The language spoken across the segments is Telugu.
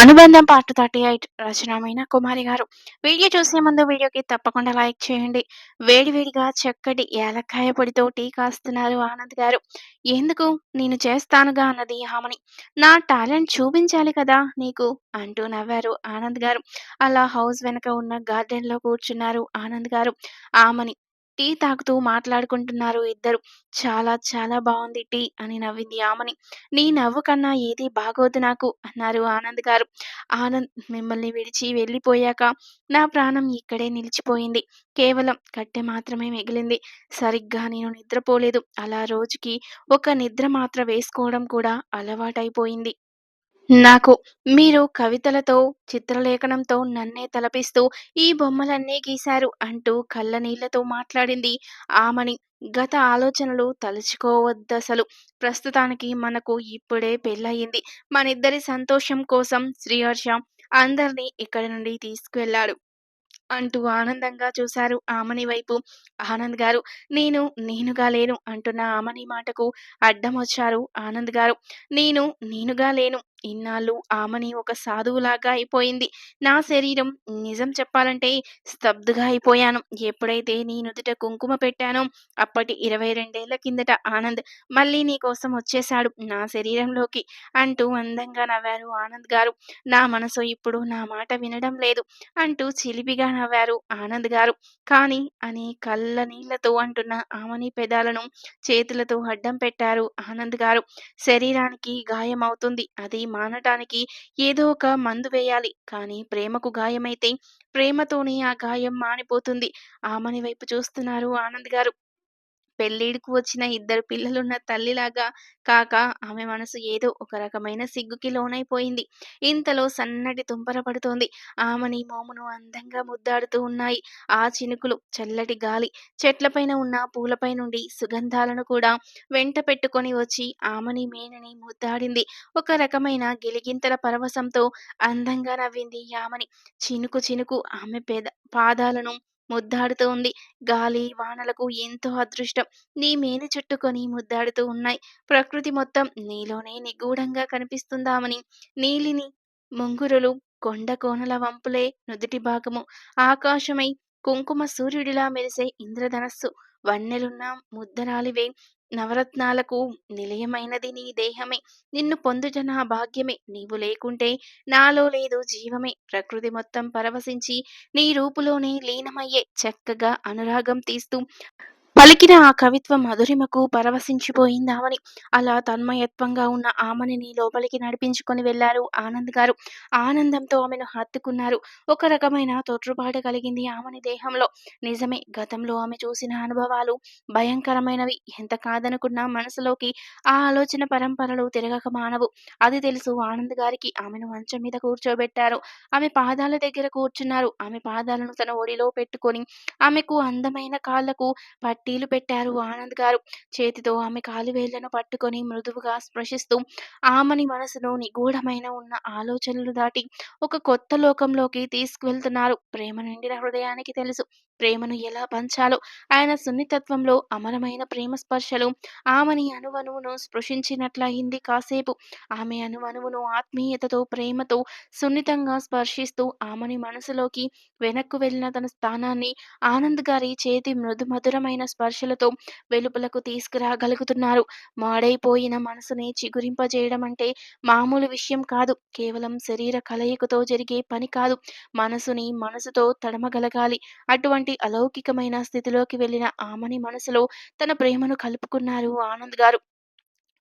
అనుబంధం పార్ట్ థర్టీ ఎయిట్ రచనమైన కుమారి గారు. వీడియో చూసే ముందు వీడియోకి తప్పకుండా లైక్ చేయండి. వేడివేడిగా చక్కటి ఏలక్కాయ పొడితో టీ కాస్తున్నారు ఆనంద్ గారు. ఎందుకు? నేను చేస్తానుగా అన్నది హామని. నా టాలెంట్ చూపించాలి కదా నీకు అంటూ నవ్వారు ఆనంద్ గారు. అలా హౌస్ వెనక ఉన్న గార్డెన్లో కూర్చున్నారు ఆనంద్ గారు. ఆమని టీ తాగుతూ మాట్లాడుకుంటున్నారు ఇద్దరు. చాలా చాలా బాగుంది టీ అని నవ్వింది ఆమని. నీ నవ్వు కన్నా ఏది బాగోదు నాకు అన్నారు ఆనంద్ గారు. ఆనంద్ మిమ్మల్ని విడిచి వెళ్ళిపోయాక నా ప్రాణం ఇక్కడే నిలిచిపోయింది. కేవలం కట్టె మాత్రమే మిగిలింది. సరిగ్గా నేను నిద్రపోలేదు. అలా రోజుకి ఒక నిద్ర మాత్ర వేసుకోవడం కూడా అలవాటైపోయింది. నాకు మీరు కవితలతో చిత్రలేఖనంతో నన్నే తలపిస్తూ ఈ బొమ్మలన్నీ గీశారు అంటూ కళ్ళ నీళ్ళతో మాట్లాడింది. ఆమని గత ఆలోచనలు తలుచుకోవద్దసలు. ప్రస్తుతానికి మనకు ఇప్పుడే పెళ్ళయింది. మనిద్దరి సంతోషం కోసం శ్రీహర్ష అందరినీ ఇక్కడి నుండి తీసుకువెళ్ళాడు అంటూ ఆనందంగా చూశారు ఆమని వైపు. ఆనంద్ గారు నేను నేనుగా లేను అంటున్న ఆమని మాటకు అడ్డం వచ్చారు ఆనంద్ గారు. నేను నేనుగా లేను ఇన్నాళ్ళు ఆమెని ఒక సాధువులాగా అయిపోయింది. నా శరీరం నిజం చెప్పాలంటే స్తబ్దుగా అయిపోయాను. ఎప్పుడైతే నీ నుదుట కుంకుమ పెట్టానో అప్పటి ఇరవై రెండేళ్ళ కిందట ఆనంద్ మళ్ళీ నీ కోసం వచ్చేశాడు నా శరీరంలోకి అంటూ అందంగా నవ్వారు ఆనంద్ గారు. నా మనసు ఇప్పుడు నా మాట వినడం లేదు అంటూ చిలిపిగా నవ్వారు ఆనంద్ గారు. కానీ అని కళ్ళ నీళ్ళతో అంటున్న ఆమని పెదాలను చేతులతో అడ్డం పెట్టారు ఆనంద్ గారు. శరీరానికి గాయం అవుతుంది అది మానటానికి ఏదో ఒక మందు వేయాలి. కానీ ప్రేమకు గాయమైతే ప్రేమతోనే ఆ గాయం మానిపోతుంది. ఆమని వైపు చూస్తున్నారు ఆనంద్ గారు. పెళ్ళిడికి వచ్చిన ఇద్దరు పిల్లలున్న తల్లిలాగా కాక ఆమె మనసు ఏదో ఒక రకమైన సిగ్గుకి లోనైపోయింది. ఇంతలో సన్నటి తుంపర పడుతోంది. ఆమెని మోమును అందంగా ముద్దాడుతూ ఉన్నాయి ఆ చినుకులు. చల్లటి గాలి. చెట్లపైన ఉన్న పూలపై నుండి సుగంధాలను కూడా వెంట పెట్టుకొని వచ్చి ఆమెని మేనని ముద్దాడింది. ఒక రకమైన గిలిగింతల పరవశంతో అందంగా నవ్వింది ఆమెని చినుకు చినుకు ఆమె పేద పాదాలను ముద్దాడుతూ ఉంది. గాలి వానలకు ఎంతో అదృష్టం. నీ మేలు చుట్టుకొని ముద్దాడుతూ ఉన్నాయి. ప్రకృతి మొత్తం నీలోనే నిగూఢంగా కనిపిస్తుందామని. నీలిని ముంగురులు కొండ కోనల వంపులే నుదుటి భాగము. ఆకాశమై కుంకుమ సూర్యుడిలా మెరిసే ఇంద్రధనస్సు. వన్నెలున్న ముద్దరాలివే నవరత్నాలకు నిలయమైనది నీ దేహమే. నిన్ను పొందుచనా భాగ్యమే. నీవు లేకుంటే నాలో లేదు జీవమే. ప్రకృతి మొత్తం పరవశించి నీ రూపులోనే లీనమయ్యే చక్కగా అనురాగం తీస్తూ పలికిన ఆ కవిత్వ మధురిమకు పరవశించిపోయిందామని. అలా తన్మయత్వంగా ఉన్న ఆమెని లోపలికి నడిపించుకొని వెళ్ళారు ఆనంద్ గారు. ఆనందంతో ఆమెను హత్తుకున్నారు. ఒక రకమైన తొట్రుపాటు కలిగింది ఆమెని దేహంలో. నిజమే గతంలో ఆమె చూసిన అనుభవాలు భయంకరమైనవి. ఎంత కాదనుకున్నా మనసులోకి ఆ ఆలోచన పరంపరలు తిరగక మానవు. అది తెలుసు ఆనంద్ గారికి ఆమెను మంచం మీద కూర్చోబెట్టారు. ఆమె పాదాల దగ్గర కూర్చున్నారు. ఆమె పాదాలను తన ఒడిలో పెట్టుకొని ఆమెకు అందమైన కాళ్ళకు పట్టీలు పెట్టారు ఆనంద్ గారు. చేతితో ఆమె కాలువేళ్ళను పట్టుకొని మృదువుగా స్పృశిస్తూ ఆమెని మనసులో నిగూఢమైన ఉన్న ఆలోచనలు దాటి ఒక కొత్త లోకంలోకి తీసుకువెళ్తున్నారు. ప్రేమ నిండిన హృదయానికి తెలుసు. ప్రేమను ఎలా పంచాలో ఆయన సున్నితత్వంలో అమరమైన ప్రేమ స్పర్శలు ఆమెని అనువనువును స్పృశించినట్లయింది కాసేపు. ఆమె అనువనువును ఆత్మీయతతో ప్రేమతో సున్నితంగా స్పర్శిస్తూ ఆమెని మనసులోకి వెనక్కు వెళ్ళిన తన స్థానాన్ని ఆనంద్ గారి చేతి మృదు మధురమైన స్పర్శలతో వెలుపలకు తీసుకురాగలుగుతున్నారు. మాడైపోయిన మనసుని చిగురింపజేయడం అంటే మామూలు విషయం కాదు. కేవలం శరీర కలయికతో జరిగే పని కాదు. మనసుని మనసుతో తడమగలగాలి. అటువంటి అలౌకికమైన స్థితిలోకి వెళ్ళిన ఆమని మనసులో తన ప్రేమను కలుపుకున్నారు ఆనంద్ గారు.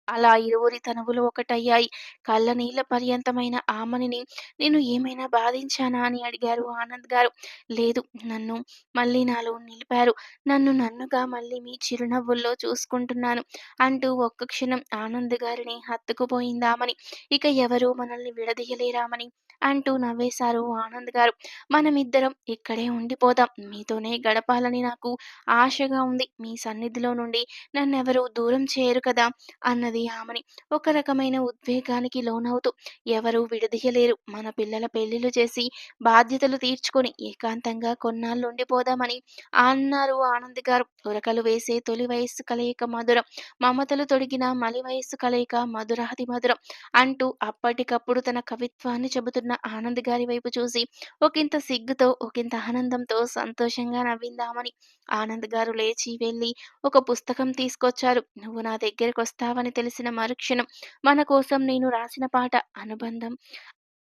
అలా ఇరువురి తనువులు ఒకటయ్యాయి. కళ్ళ నీళ్ళ పర్యంతమైన ఆమనిని నేను ఏమైనా బాధించానా అని అడిగారు ఆనంద్ గారు. లేదు నన్ను మళ్ళీ నాలో నిలిపారు. నన్ను నన్నుగా మళ్ళీ మీ చిరునవ్వుల్లో చూసుకుంటున్నాను అంటూ ఒక్క క్షణం ఆనంద్ గారిని హత్తుకుపోయిందామని ఇక ఎవరూ మనల్ని విడదీయలేరామని అంటూ నవ్వేశారు ఆనంద్ గారు మనమిద్దరం ఇక్కడే ఉండిపోదాం మీతోనే గడపాలని నాకు ఆశగా ఉంది మీ సన్నిధిలో నుండి నన్నెవరూ దూరం చేయరు కదా అన్నది ఆమెని ఒక రకమైన ఉద్వేగానికి లోనవుతూ ఎవరూ విడదీయలేరు. మన పిల్లల పెళ్ళిళ్ళు చేసి, బాధ్యతలు తీర్చుకొని ఏకాంతంగా కొన్నాళ్ళు ఉండిపోదామని అన్నారు ఆనంద్ గారు. ఉరకలు వేసే తొలి వయస్సు కలయిక మధురం. మమతలు తొడిగిన మలి వయస్సు కలయిక మధురాతి మధురం అంటూ అప్పటికప్పుడు తన కవిత్వాన్ని చెబుతున్న ఆనంద్ గారి వైపు చూసి ఒకింత సిగ్గుతో, ఒకింత ఆనందంతో, సంతోషంగా నవ్విందామని. ఆనంద్ గారు లేచి వెళ్ళి ఒక పుస్తకం తీసుకొచ్చారు. నువ్వు నా దగ్గరకొస్తావని తెలిసిన మరుక్షణం మన కోసం నేను రాసిన పాట అనుబంధం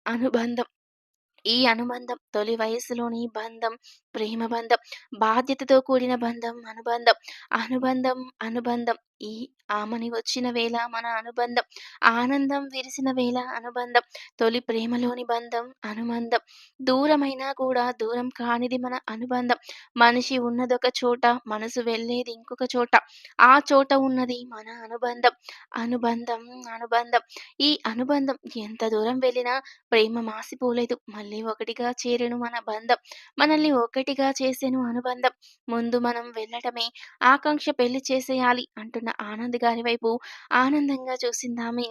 అనుబంధం ఈ అనుబంధం తొలి వయసులోని బంధం ప్రేమ బంధం బాధ్యతతో కూడిన బంధం అనుబంధం అనుబంధం అనుబంధం ఈ ఆమని వచ్చిన వేళ మన అనుబంధం ఆనందం విరిసిన వేళ అనుబంధం తొలి ప్రేమలోని బంధం అనుబంధం. దూరమైనా కూడా దూరం కానిది మన అనుబంధం. మనిషి ఉన్నదొక చోట మనసు వెళ్ళేది ఇంకొక చోట. ఆ చోట ఉన్నది మన అనుబంధం. అనుబంధం అనుబంధం. ఈ అనుబంధం ఎంత దూరం వెళ్ళినా ప్రేమ మాసిపోలేదు. మళ్ళీ ఒకటిగా చేరెను మన బంధం. మనల్ని ఒకటిగా చేసేను అనుబంధం. ముందు మనం వెళ్ళటమే ఆకాంక్ష పెళ్ళి చేసేయాలి అంటున్న ఆనంద్ గారి వైపు ఆనందంగా చూసిందామె.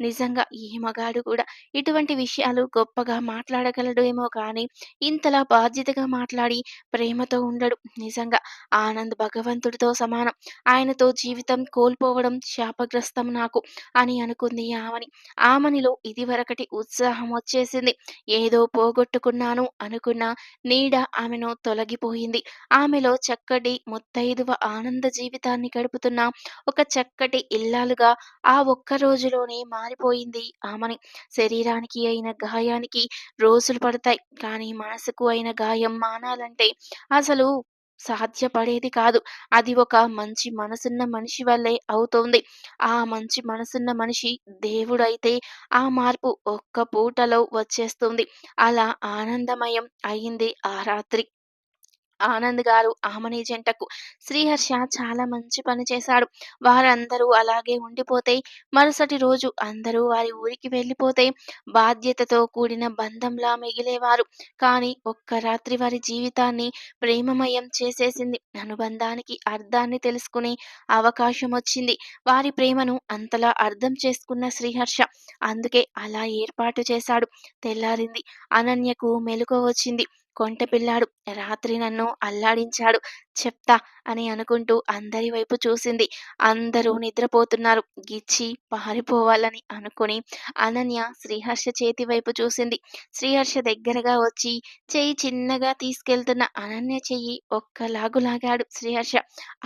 నిజంగా ఈ మగాడు కూడా ఇటువంటి విషయాలు గొప్పగా మాట్లాడగలడేమో కానీ ఇంతలా బాధ్యతగా మాట్లాడి ప్రేమతో ఉండడు. నిజంగా ఆనంద్ భగవంతుడితో సమానం. ఆయనతో జీవితం కోల్పోవడం శాపగ్రస్తం నాకు అని అనుకుంది ఆమని. ఆమనిలో ఇదివరకటి ఉత్సాహం వచ్చేసింది. ఏదో పోగొట్టుకున్నాను అనుకున్న నీడ ఆమెను తొలగిపోయింది. ఆమెలో చక్కటి ముత్తైదువ ఆనంద జీవితాన్ని గడుపుతున్న ఒక చక్కటి ఇల్లాలుగా ఆ ఒక్క రోజులోనే మారిపోయింది. ఆమెని శరీరానికి అయిన గాయానికి రోజులు పడతాయి. కానీ మనసుకు అయిన గాయం మానాలంటే అసలు సాధ్యపడేది కాదు. అది ఒక మంచి మనసున్న మనిషి వల్లే అవుతోంది. ఆ మంచి మనసున్న మనిషి దేవుడైతే ఆ మార్పు ఒక్క పూటలో వచ్చేస్తుంది. అలా ఆనందమయం అయింది ఆ రాత్రి. ఆనంద్ గారు ఆమని జంటకు శ్రీహర్ష చాలా మంచి పని చేశాడు. వారందరూ అలాగే ఉండిపోతే మరుసటి రోజు అందరూ వారి ఊరికి వెళ్ళిపోతే బాధ్యతతో కూడిన బంధంలా మిగిలేవారు. కానీ ఒక్క రాత్రి వారి జీవితాన్ని ప్రేమమయం చేసేసింది. అనుబంధానికి అర్థాన్ని తెలుసుకునే అవకాశం వచ్చింది. వారి ప్రేమను అంతలా అర్థం చేసుకున్న శ్రీహర్ష అందుకే అలా ఏర్పాటు చేశాడు. తెల్లారింది. అనన్యకు మెలకువ వచ్చింది. కొంటె పిల్లాడు. రాత్రి నన్ను అల్లాడించాడు. చెప్తా అని అనుకుంటూ అందరి వైపు చూసింది. అందరూ నిద్రపోతున్నారు. గిచ్చి పారిపోవాలని అనుకుని అనన్య శ్రీహర్ష చేతి వైపు చూసింది. శ్రీహర్ష దగ్గరగా వచ్చి చెయ్యి చిన్నగా తీసుకెళ్తున్న అనన్య చెయ్యి ఒక్కలాగు లాగాడు శ్రీహర్ష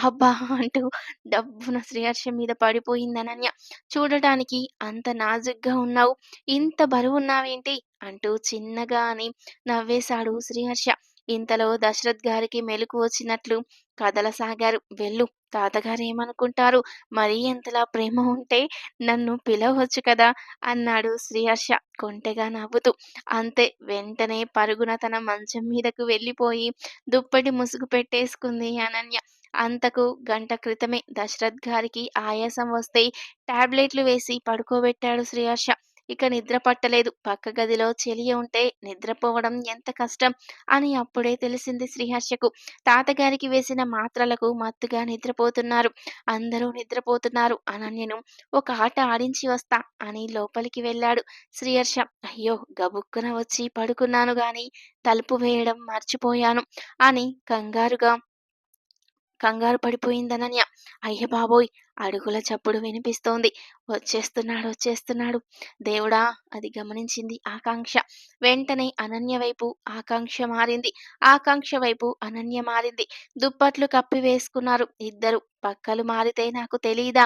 అబ్బా అంటూ డబ్బున శ్రీహర్ష మీద పడిపోయింది అనన్య. చూడటానికి అంత నాజుగ్గా ఉన్నావు. ఇంత బరువున్నావేంటి? అంటూ చిన్నగా అని నవ్వేశాడు శ్రీహర్ష. ఇంతలో దశరథ్ గారికి మెలకు వచ్చినట్లు కదలసాగారు వెళ్ళు తాతగారు ఏమనుకుంటారు? మరీ ఎంతలా ప్రేమ ఉంటే నన్ను పిలవచ్చు కదా? అన్నాడు శ్రీహర్ష కొంటెగా నవ్వుతూ. అంతే వెంటనే పరుగున తన మంచం మీదకు వెళ్ళిపోయి దుప్పటి ముసుగు పెట్టేసుకుంది అనన్య. అంతకు గంట క్రితమే దశరథ్ గారికి ఆయాసం వస్తే టాబ్లెట్లు వేసి పడుకోబెట్టాడు శ్రీహర్ష. ఇక నిద్ర పట్టలేదు. పక్క గదిలో చెలియ ఉంటే నిద్రపోవడం ఎంత కష్టం అని అప్పుడే తెలిసింది శ్రీహర్షకు. తాతగారికి వేసిన మాత్రలకు మత్తుగా నిద్రపోతున్నారు. అందరూ నిద్రపోతున్నారు. అనన్యను ఒక ఆట ఆడించి వస్తా అని లోపలికి వెళ్ళాడు శ్రీహర్ష. అయ్యో గబుక్కున వచ్చి పడుకున్నాను గాని తలుపు వేయడం మర్చిపోయాను అని కంగారుగా కంగారు పడిపోయిందనన్య. అయ్య బాబోయ్! అడుగుల చప్పుడు వినిపిస్తోంది. వచ్చేస్తున్నాడు వచ్చేస్తున్నాడు. దేవుడా అది గమనించింది ఆకాంక్ష. వెంటనే అనన్య వైపు ఆకాంక్ష మారింది. ఆకాంక్ష వైపు అనన్య మారింది. దుప్పట్లు కప్పి వేసుకున్నారు ఇద్దరు. పక్కలు మారితే నాకు తెలీదా?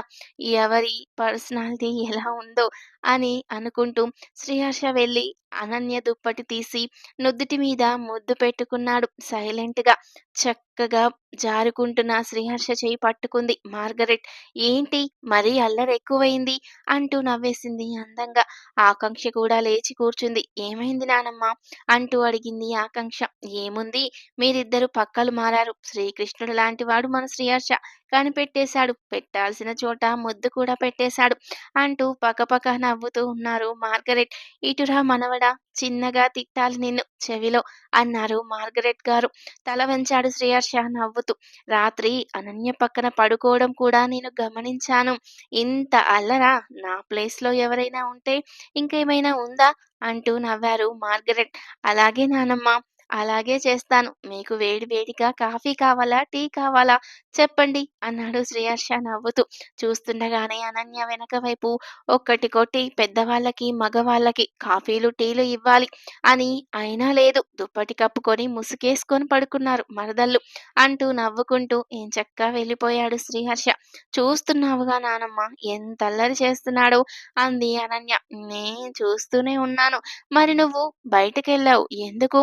ఎవరి పర్సనాలిటీ ఎలా ఉందో? అని అనుకుంటూ శ్రీహర్ష వెళ్ళి అనన్య దుప్పటి తీసి నుదుటి మీద ముద్దు పెట్టుకున్నాడు. సైలెంట్గా చక్కగా జారుకుంటున్న శ్రీహర్ష చేయి పట్టుకుంది. మార్గరెట్ ఏంటి? మరీ అల్లరి ఎక్కువైంది అంటూ నవ్వేసింది అందంగా. ఆకాంక్ష కూడా లేచి కూర్చుంది. ఏమైంది నానమ్మ? అంటూ అడిగింది ఆకాంక్ష. ఏముంది? మీరిద్దరు పక్కలు మారారు. శ్రీకృష్ణుడు లాంటి వాడు మన శ్రీహర్ష. కనిపెట్టేశాడు. పెట్టాల్సిన చోట ముద్దు కూడా పెట్టేశాడు అంటూ పక్కపక్క నవ్వుతూ ఉన్నారు మార్గరెట్. ఇటురా మనవడా చిన్నగా తిట్టాలి నిన్ను చెవిలో అన్నారు మార్గరెట్ గారు. తల వంచాడు శ్రేయర్ష నవ్వుతూ. రాత్రి అనన్య పక్కన పడుకోవడం కూడా నేను గమనించాను. ఇంత అల్లరా నా ప్లేస్‌లో ఎవరైనా ఉంటే ఇంకేమైనా ఉందా? అంటూ నవ్వారు మార్గరెట్. అలాగే నానమ్మ అలాగే చేస్తాను. మీకు వేడి వేడిగా కాఫీ కావాలా? టీ కావాలా? చెప్పండి అన్నాడు శ్రీహర్ష నవ్వుతూ. చూస్తుండగానే అనన్య వెనక వైపు ఒక్కటి కొట్టి పెద్దవాళ్ళకి, మగవాళ్ళకి కాఫీలు, టీలు ఇవ్వాలి అని అయినా లేదు. దుప్పటి కప్పుకొని ముసుగేసుకొని పడుకున్నారు మరదళ్ళు అంటూ నవ్వుకుంటూ ఎంచక్కా వెళ్ళిపోయాడు శ్రీహర్ష. చూస్తున్నావుగా నానమ్మ ఎంతల్లరి చేస్తున్నాడు అంది అనన్య. నేను చూస్తూనే ఉన్నాను. మరి నువ్వు బయటకెళ్ళావు ఎందుకు?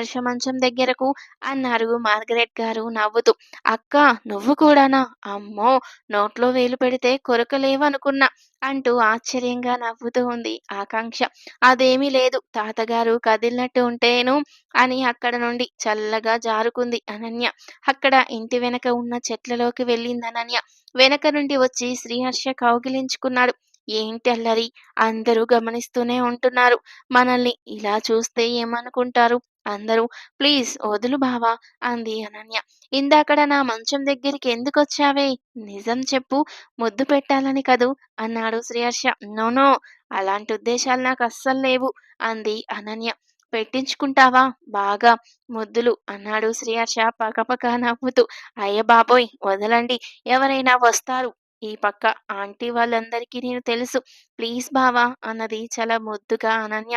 శ్రీహర్ష మంచం దగ్గరకు అన్నారు మార్గరెట్ గారు నవ్వుతూ. అక్కా నువ్వు కూడానా? అమ్మో! నోట్లో వేలు పెడితే కొరకలేవనుకున్నా అంటూ ఆశ్చర్యంగా నవ్వుతూ ఉంది ఆకాంక్ష. అదేమీ లేదు తాతగారు కదిలినట్టు ఉంటేను అని అక్కడ నుండి చల్లగా జారుకుంది అనన్య. అక్కడ ఇంటి వెనక ఉన్న చెట్లలోకి వెళ్ళింది అనన్య వెనక నుండి వచ్చి శ్రీహర్ష కౌగిలించుకున్నాడు. ఏంటి అల్లరి? అందరూ గమనిస్తూనే ఉంటున్నారు. మనల్ని ఇలా చూస్తే ఏమనుకుంటారు అందరూ? ప్లీజ్ వదులు బావా అంది అనన్య. ఇందాకడ నా మంచం దగ్గరికి ఎందుకు వచ్చావే నిజం చెప్పు ముద్దు పెట్టాలని కదూ అన్నాడు శ్రీహర్ష. నో నో అలాంటి ఉద్దేశాలు నాకు అస్సలు లేవు అంది అనన్య. పెట్టించుకుంటావా బాగా ముద్దులు అన్నాడు శ్రీహర్ష పకపక నవ్వుతూ. అయ్య బాబోయ్ వదలండి ఎవరైనా వస్తారు ఈ పక్క ఆంటీ వాళ్ళందరికీ నేను తెలుసు. ప్లీజ్ బావా అన్నది చాలా ముద్దుగా అనన్య.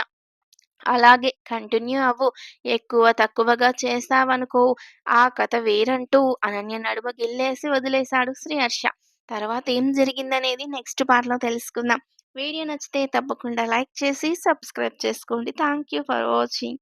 అలాగే కంటిన్యూ అవ్వు. ఎక్కువ తక్కువగా చేశావనుకో ఆ కథ వేరంటూ అనన్య నడుమ గిల్లేసి వదిలేశాడు శ్రీహర్ష. తర్వాత ఏం జరిగిందనేది నెక్స్ట్ పార్ట్‌లో తెలుసుకుందాం. వీడియో నచ్చితే తప్పకుండా లైక్ చేసి సబ్స్క్రైబ్ చేసుకోండి. Thank you for watching.